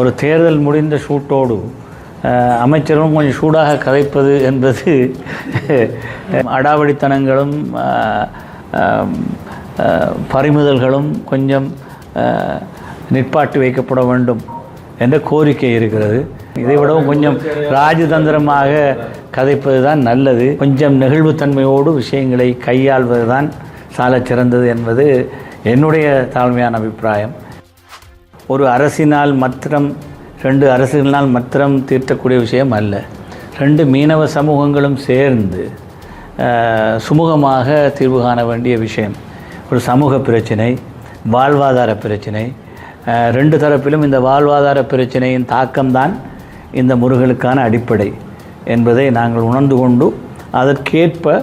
ஒரு தேர்தல் முடிந்த ஷூட்டோடு அமைச்சரும் கொஞ்சம் சூடாக கதைப்பது என்பது அடாவடித்தனங்களும் பறிமுதல்களும் கொஞ்சம் நிற்பாட்டி வைக்கப்பட வேண்டும் என்ற கோரிக்கை இருக்கிறது. இதை விடவும் கொஞ்சம் ராஜதந்திரமாக கதைப்பது தான் நல்லது. கொஞ்சம் நெகிழ்வுத்தன்மையோடு விஷயங்களை கையாள்வது தான் சால சிறந்தது என்பது என்னுடைய தாழ்மையான அபிப்பிராயம். ஒரு அரசினால் மாத்திரம் ரெண்டு அரசுகளினால் மாத்திரம் தீர்த்தக்கூடிய விஷயம் அல்ல. ரெண்டு மீனவ சமூகங்களும் சேர்ந்து சுமூகமாக தீர்வு காண வேண்டிய விஷயம். ஒரு சமூக பிரச்சினை வாழ்வாதார பிரச்சினை. ரெண்டு தரப்பிலும் இந்த வாழ்வாதார பிரச்சனையின் தாக்கம்தான் இந்த முருகலுக்கான அடிப்படை என்பதை நாங்கள் உணர்ந்து கொண்டு அதற்கேற்ப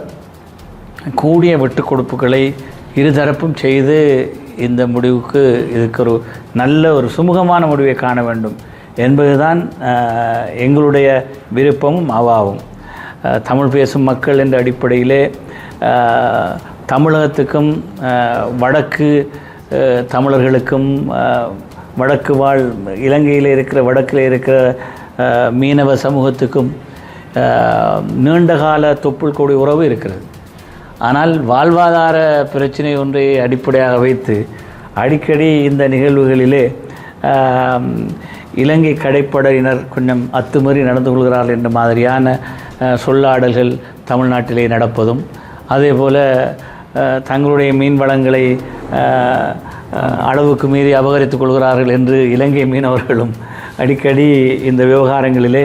கூடிய விட்டுக் கொடுப்புகளை இருதரப்பும் செய்து இந்த முடிவுக்கு இதுக்கு ஒரு நல்ல ஒரு சுமூகமான முடிவை காண வேண்டும் என்பதுதான் எங்களுடைய விருப்பமும் அவாவும். தமிழ் பேசும் மக்கள் என்ற அடிப்படையிலே தமிழகத்துக்கும் வடக்கு தமிழர்களுக்கும் வடக்கு வாழ் இலங்கையில் இருக்கிற வடக்கில் இருக்கிற மீனவ சமூகத்துக்கும் நீண்டகால தொப்புள் கொடி உறவு இருக்கிறது. ஆனால் வாழ்வாதார பிரச்சனை ஒன்றை அடிப்படையாக வைத்து அடிக்கடி இந்த நிகழ்வுகளிலே இலங்கை கடைப்படையினர் கொஞ்சம் அத்துமீறி நடந்து கொள்கிறார்கள் என்ற மாதிரியான சொல்லாடல்கள் தமிழ்நாட்டிலே நடப்பதும் அதே போல் தங்களுடைய மீன் வளங்களை அளவுக்கு மீறி அபகரித்துக் கொள்கிறார்கள் என்று இலங்கை மீனவர்களும் அடிக்கடி இந்த விவகாரங்களிலே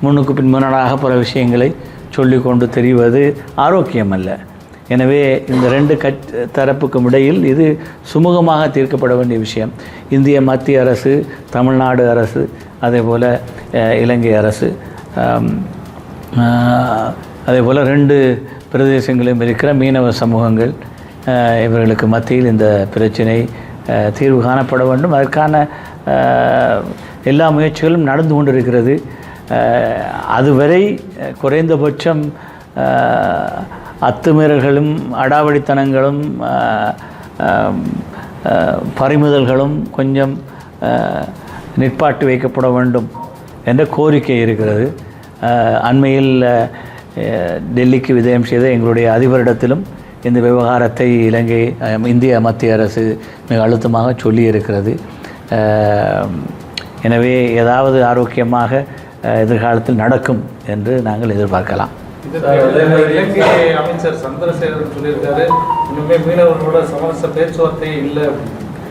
முன்னுக்கு பின் முன்னாக பல விஷயங்களை சொல்லிக்கொண்டு தெரிவது ஆரோக்கியமல்ல. எனவே இந்த ரெண்டு கட் தரப்புக்கும் இடையில் இது சுமூகமாக தீர்க்கப்பட வேண்டிய விஷயம். இந்திய மத்திய அரசு தமிழ்நாடு அரசு அதே போல் இலங்கை அரசு அதே போல் ரெண்டு பிரதேசங்களிலும் இருக்கிற மீனவ சமூகங்கள் இவர்களுக்கு மத்தியில் இந்த பிரச்சினை தீர்வு காணப்பட வேண்டும். அதற்கான எல்லா முயற்சிகளும் நடந்து கொண்டிருக்கிறது. இருக்கிறது அதுவரை குறைந்தபட்சம் அத்துமீறல்களும் அடாவடித்தனங்களும் பறிமுதல்களும் கொஞ்சம் நிற்பாட்டு நிற்பாட்டி வைக்கப்பட வேண்டும் என்ற கோரிக்கை இருக்கிறது. அண்மையில் டெல்லிக்கு விஜயம் செய்த எங்களுடைய அதிபரிடத்திலும் இந்த விவகாரத்தை இலங்கை இந்திய மத்திய அரசு மிக அழுத்தமாக சொல்லியிருக்கிறது. எனவே ஏதாவது ஆரோக்கியமாக எதிர்காலத்தில் நடக்கும் என்று நாங்கள் எதிர்பார்க்கலாம். அமைச்சர் சந்திரசேகரன் சொல்லியிருக்காரு இன்னுமே மீனவர்களோட சமரச பேச்சுவார்த்தையே இல்லை.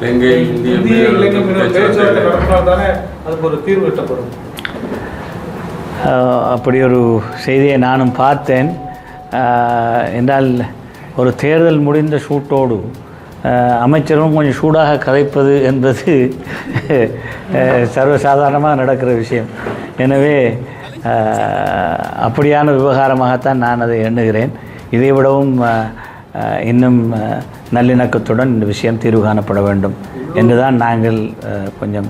இலங்கை இந்திய இலங்கை மீனவர் பேச்சுவார்த்தை நடத்தினால் தானே அதுக்கு ஒரு தீர்வு எட்டப்படும் அப்படி ஒரு செய்தியை நானும் பார்த்தேன். என்றால் ஒரு தேர்தல் முடிந்த சூட்டோடு அமைச்சரும் கொஞ்சம் சூடாக கதைப்பது என்பது சர்வசாதாரணமாக நடக்கிற விஷயம். எனவே அப்படியான விவகாரமாகத்தான் நான் அதை எண்ணுகிறேன். இதை விடவும் இன்னும் நல்லிணக்கத்துடன் இந்த விஷயம் தீர்வு காணப்பட வேண்டும். என்றுதான் நாங்கள் கொஞ்சம்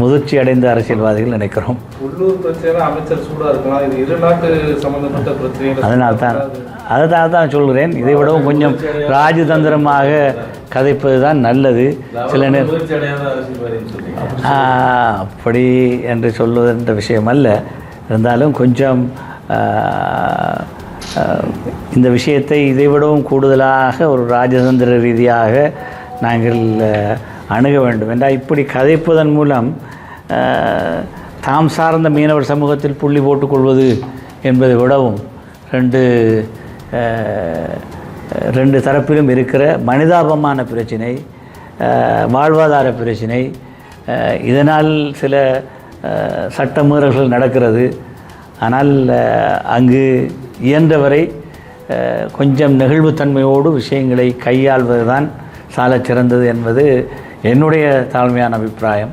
முதிர்ச்சி அடைந்த அரசியல்வாதிகள் நினைக்கிறோம். உள்ளூர் பிரச்சனை அமைச்சர் சூடா இருக்கலாம். இது இரு நாட்டு சம்பந்தப்பட்ட பிரச்சனைகள் அதனால் தான் அதை தான் சொல்கிறேன். இதை விடவும் கொஞ்சம் ராஜதந்திரமாக கதைப்பது தான் நல்லது. சில நேரம் அப்படி என்று சொல்வதென்ற விஷயம் அல்ல இருந்தாலும் கொஞ்சம் இந்த விஷயத்தை இதை விடவும் கூடுதலாக ஒரு ராஜதந்திர ரீதியாக நாங்கள் அணுக வேண்டும். என்றால் இப்படி கதைப்பதன் மூலம் தாம் சார்ந்த மீனவர் சமூகத்தில் புள்ளி போட்டுக்கொள்வது என்பதை விடவும் ரெண்டு ரெண்டு தரப்பிலும் இருக்கிற மனிதாபமான பிரச்சினை வாழ்வாதார பிரச்சினை இதனால் சில அஹ், சட்ட மீறல்கள் நடக்கிறது. ஆனால் அங்கு இயன்றவரை கொஞ்சம் நெகிழ்வுத்தன்மையோடு விஷயங்களை கையாள்வது தான் சாலச் சிறந்தது என்பது என்னுடைய தாழ்மையான அபிப்பிராயம்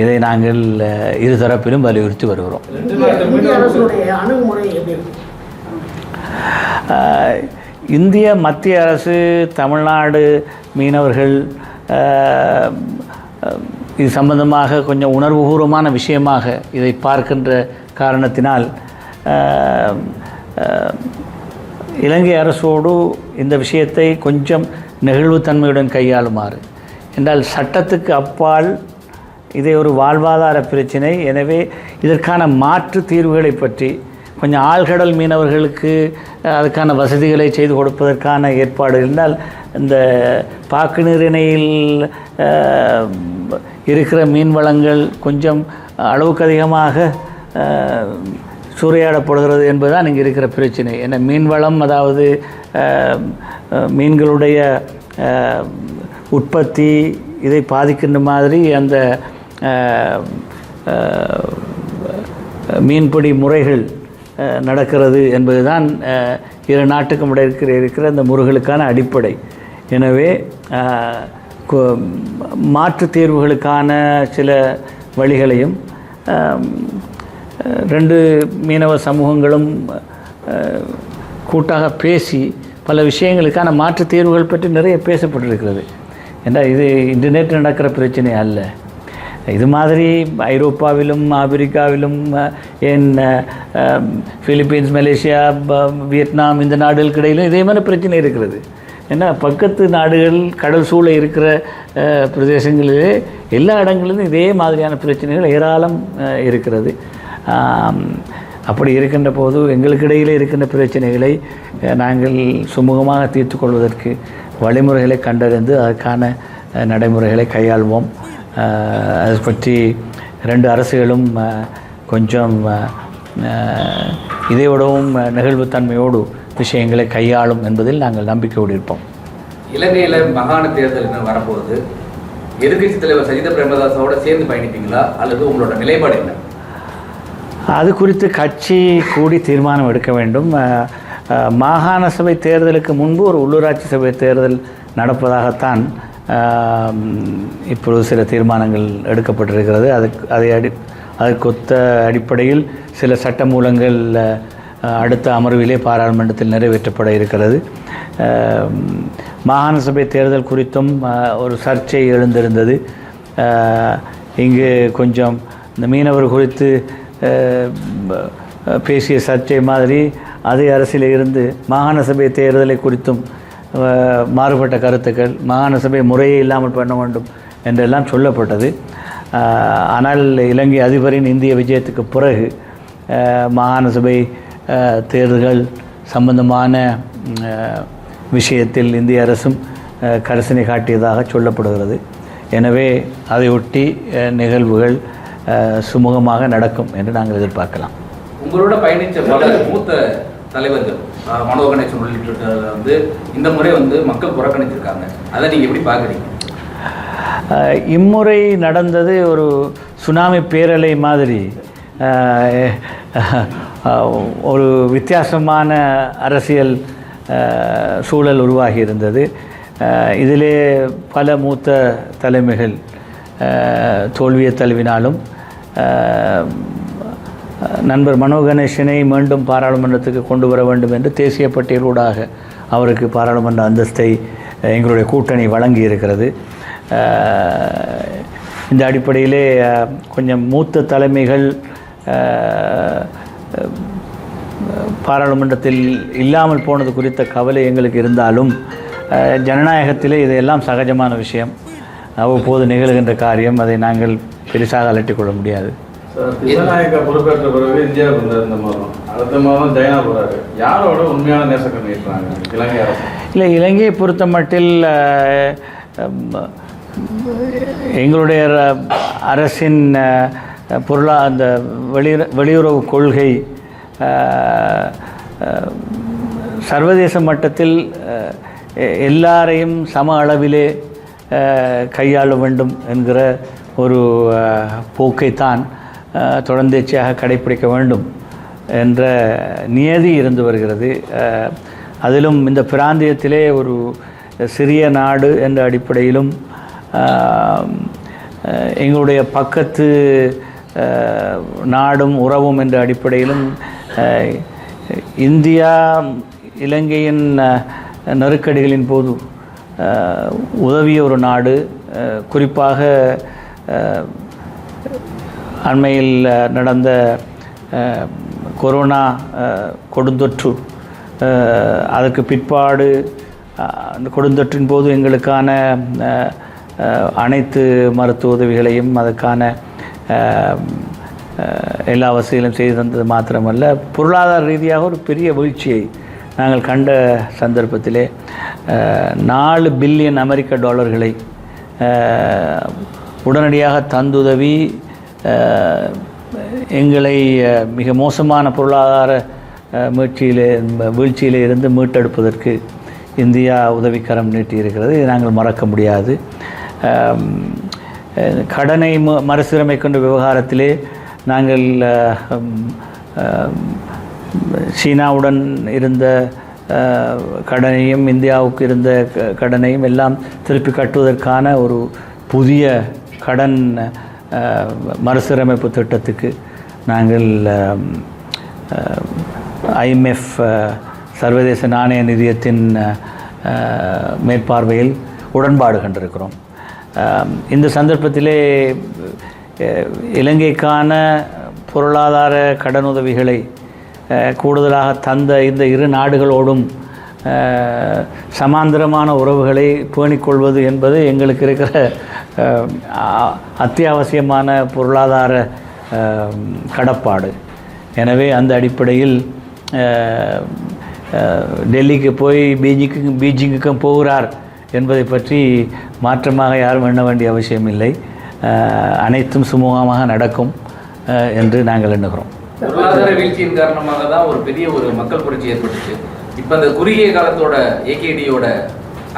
இதை நாங்கள் இருதரப்பிலும் வலியுறுத்தி வருகிறோம். இந்திய மத்திய அரசு தமிழ்நாடு மீனவர்கள் இது சம்பந்தமாக கொஞ்சம் உணர்வுபூர்வமான விஷயமாக இதை பார்க்கின்ற காரணத்தினால் இலங்கை அரசோடு இந்த விஷயத்தை கொஞ்சம் நெகிழ்வுத்தன்மையுடன் கையாளுமாறு. என்றால் சட்டத்துக்கு அப்பால் இதை ஒரு வாழ்வாதார பிரச்சினை. எனவே இதற்கான மாற்று தீர்வுகளை பற்றி கொஞ்சம் ஆழ்கடல் மீனவர்களுக்கு அதுக்கான வசதிகளை செய்து கொடுப்பதற்கான ஏற்பாடு இருந்தால் இந்த பாக்கு நீரிணையில் இருக்கிற மீன் வளங்கள் கொஞ்சம் அளவுக்கு அதிகமாக சூறையாடப்படுகிறது என்பதுதான் இங்கே இருக்கிற பிரச்சனை. ஏன்னா மீன் வளம் அதாவது மீன்களுடைய உற்பத்தி இதை பாதிக்கின்ற மாதிரி அந்த மீன்பிடி முறைகள் நடக்கிறது என்பதுதான் தான் இரு நாட்டுக்கும் இடையே இருக்கிற இருக்கிற அந்த முறைகளுக்கான அடிப்படை. எனவே மாற்று தீர்வுகளுக்கான சில வழிகளையும் ரெண்டு மீனவ சமூகங்களும் கூட்டாக பேசி பல விஷயங்களுக்கான மாற்று தீர்வுகள் பற்றி நிறைய பேசப்பட்டிருக்கிறது. ஏன்னா இது இன்டர்நெட் நடக்கிற பிரச்சனை அல்ல. இது மாதிரி ஐரோப்பாவிலும் ஆப்பிரிக்காவிலும் என் ஃபிலிப்பீன்ஸ் மலேசியா ப- வியட்நாம் இந்த நாடுகளுக்கு இடையிலும் இதே மாதிரி பிரச்சனை இருக்கிறது. ஏன்னா பக்கத்து நாடுகள் கடல் சூழ இருக்கிற பிரதேசங்களிலே எல்லா இடங்களிலும் இதே மாதிரியான பிரச்சனைகள் ஏராளம் இருக்கிறது. அப்படி இருக்கின்ற போது எங்களுக்கு இடையிலே இருக்கின்ற பிரச்சனைகளை நாங்கள் சுமூகமாக தீர்த்து கொள்வதற்கு வழிமுறைகளை கண்டறிந்து அதற்கான நடைமுறைகளை கையாள்வோம். அதை பற்றி ரெண்டு அரசுகளும் கொஞ்சம் இதைவிடவும் நெகிழ்வுத்தன்மையோடு விஷயங்களை கையாளும் என்பதில் நாங்கள் நம்பிக்கையோடு இருப்போம். இலங்கையில மாகாண தேர்தல் வரப்போகுது. எதிர்க்கட்சி தலைவர் சஜித பிரேமதாசோட சேர்ந்து பயணிப்பீங்களா? அல்லது உங்களோட நிலைப்பாடு என்ன? அது குறித்து கட்சி கூடி தீர்மானம் எடுக்க வேண்டும். மாகாண சபை தேர்தலுக்கு முன்பு ஒரு உள்ளூராட்சி சபை தேர்தல் நடப்பதாகத்தான் இப்பொழுது சில தீர்மானங்கள் எடுக்கப்பட்டிருக்கிறது. அதுக்கு அதை அடி அதற்கொத்த அடிப்படையில் சில சட்டமூலங்கள் அடுத்த அமர்விலே பாராளுமன்றத்தில் நிறைவேற்றப்பட இருக்கிறது. மாகாண சபை தேர்தல் குறித்தும் ஒரு சர்ச்சை எழுந்திருந்தது. இங்கு கொஞ்சம் இந்த மீனவர் குறித்து பேசிய சர்ச்சை மாதிரி அதே அரசில் இருந்து மாகாண சபை தேர்தலை குறித்தும் மாறுபட்ட கருத்துக்கள் மாகாண சபை முறையே இல்லாமல் பண்ண வேண்டும் என்றெல்லாம் சொல்லப்பட்டது. ஆனால் இலங்கை அதிபரின் இந்திய விஜயத்துக்கு பிறகு மாகாண சபை தேர்தல்கள் சம்பந்தமான விஷயத்தில் இந்திய அரசும் அஹ், கரிசனை காட்டியதாக சொல்லப்படுகிறது. எனவே அதையொட்டி நிகழ்வுகள் சுமூகமாக நடக்கும் என்று நாங்கள் எதிர்பார்க்கலாம். உங்களோட பயணித்த பல மூத்த தலைவர்கள் மனோ கணேசன் உள்ளிட்ட வந்து இந்த முறை வந்து மக்கள் புறக்கணித்திருக்காங்க அதை நீங்க எப்படி பாக்குறீங்க இம்முறை நடந்தது ஒரு சுனாமி பேரலை மாதிரி. ஒரு வித்தியாசமான அரசியல் சூழல் உருவாகி இருந்தது. இதிலே பல மூத்த தலைமைகள் தோல்வியை தழுவினாலும் நண்பர் மனோ கணேசனை மீண்டும் பாராளுமன்றத்துக்கு கொண்டு வர வேண்டும் என்று தேசிய பட்டியலூடாக அவருக்கு பாராளுமன்ற அந்தஸ்தை எங்களுடைய கூட்டணி வழங்கி இருக்கிறது. இந்த அடிப்படையிலே கொஞ்சம் மூத்த தலைமைகள் பாராளுமன்றத்தில் இல்லாமல் போனது குறித்த கவலை எங்களுக்கு இருந்தாலும் ஜனநாயகத்திலே இதெல்லாம் சகஜமான விஷயம். அவ்வப்போது நிகழ்கின்ற காரியம் அதை நாங்கள் பெரிசாக அலட்டிக் கொள்ள முடியாது. திசாநாயக்கா பொறுப்பேற்ற பிறகு இந்தியாவுக்கு வந்தார் இந்த மாதம். அடுத்த மாதம் சைனா போறாரு. யாரோட உண்மையான நேசக்கம் நீட்டுறாங்க இலங்கை அரசு. இல்லை இலங்கையை பொறுத்த மட்டில் எங்களுடைய அரசின் பொருளா அந்த வெளி வெளியுறவு கொள்கை சர்வதேச மட்டத்தில் எல்லாரையும் சம அளவிலே கையாள வேண்டும் என்கிற ஒரு போக்கைத்தான் தொடர்ந்தேச்சியாக கடைப்பிடிக்க வேண்டும் என்ற நியதி இருந்து வருகிறது. அதிலும் இந்த பிராந்தியத்திலே ஒரு சிறிய நாடு என்ற அடிப்படையிலும் எங்களுடைய பக்கத்து நாடும் உறவும் என்ற அடிப்படையிலும் இந்தியா இலங்கையின் நெருக்கடிகளின் போது உதவிய ஒரு நாடு. குறிப்பாக அண்மையில் நடந்த கொரோனா கொடுந்தொற்று அதற்கு பிற்பாடு அந்த கொடுந்தொற்றின் போது எங்களுக்கான அனைத்து மருத்துவ உதவிகளையும் அதுக்கான எல்லா வசதிகளும் செய்து தந்தது மாத்திரமல்ல. பொருளாதார ரீதியாக ஒரு பெரிய வீழ்ச்சியை நாங்கள் கண்ட சந்தர்ப்பத்திலே நாலு பில்லியன் அமெரிக்க டாலர்களை உடனடியாக தந்துதவி எங்களை மிக மோசமான பொருளாதார அஹ், வீழ்ச்சியிலே இருந்து மீட்டெடுப்பதற்கு இந்தியா உதவிக்கரம் நீட்டியிருக்கிறது. இதை நாங்கள் மறக்க முடியாது. கடனை ம- மறுசீரமைக்கின்ற விவகாரத்திலே நாங்கள் சீனாவுடன் இருந்த கடனையும் இந்தியாவுக்கு இருந்த க- கடனையும் எல்லாம் திருப்பி கட்டுவதற்கான ஒரு புதிய கடன் மறுசீரமைப்பு திட்டத்துக்கு நாங்கள் ஐஎம்எஃப் சர்வதேச நாணய நிதியத்தின் மேற்பார்வையில் உடன்பாடு கண்டிருக்கிறோம் இந்த சந்தர்ப்பத்திலே இலங்கைக்கான பொருளாதார கடனுதவிகளை கூடுதலாக தந்த இந்த இரு நாடுகளோடும் சமாந்தரமான உறவுகளை பேணிக்கொள்வது என்பது எங்களுக்கு இருக்கிற அத்தியாவசியமான பொருளாதார கடப்பாடு. எனவே அந்த அடிப்படையில் டெல்லிக்கு போய் பீஜிங்க்கு பீஜிங்குக்கும் போகிறார் என்பதை பற்றி மாற்றமாக யாரும் எண்ண வேண்டிய அவசியம் இல்லை. அனைத்தும் சுமூகமாக நடக்கும் என்று நாங்கள் எண்ணுகிறோம். பொருளாதார வீழ்ச்சியின் காரணமாக தான் ஒரு பெரிய ஒரு மக்கள் புரட்சி ஏற்பட்டுச்சு. இப்போ அந்த குறுகிய காலத்தோட ஏகேடியோட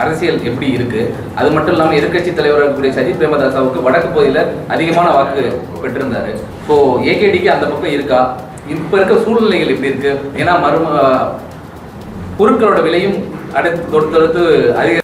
அரசியல் எப்படி இருக்கு? அது மட்டும் இல்லாமல் எதிர்க்கட்சி தலைவராக இருக்கக்கூடிய சஜித் பிரேமதாசாவுக்கு வடக்கு பகுதியில் அதிகமான வாக்கு பெற்றிருந்தாரு. இப்போ ஏகேடிக்கு அந்த பக்கம் இருக்கா? இப்போ இருக்க சூழ்நிலைகள் எப்படி இருக்கு? ஏன்னா மரும பொருட்களோட விலையும் அடுத்து தொடுத்தடுத்து அதிக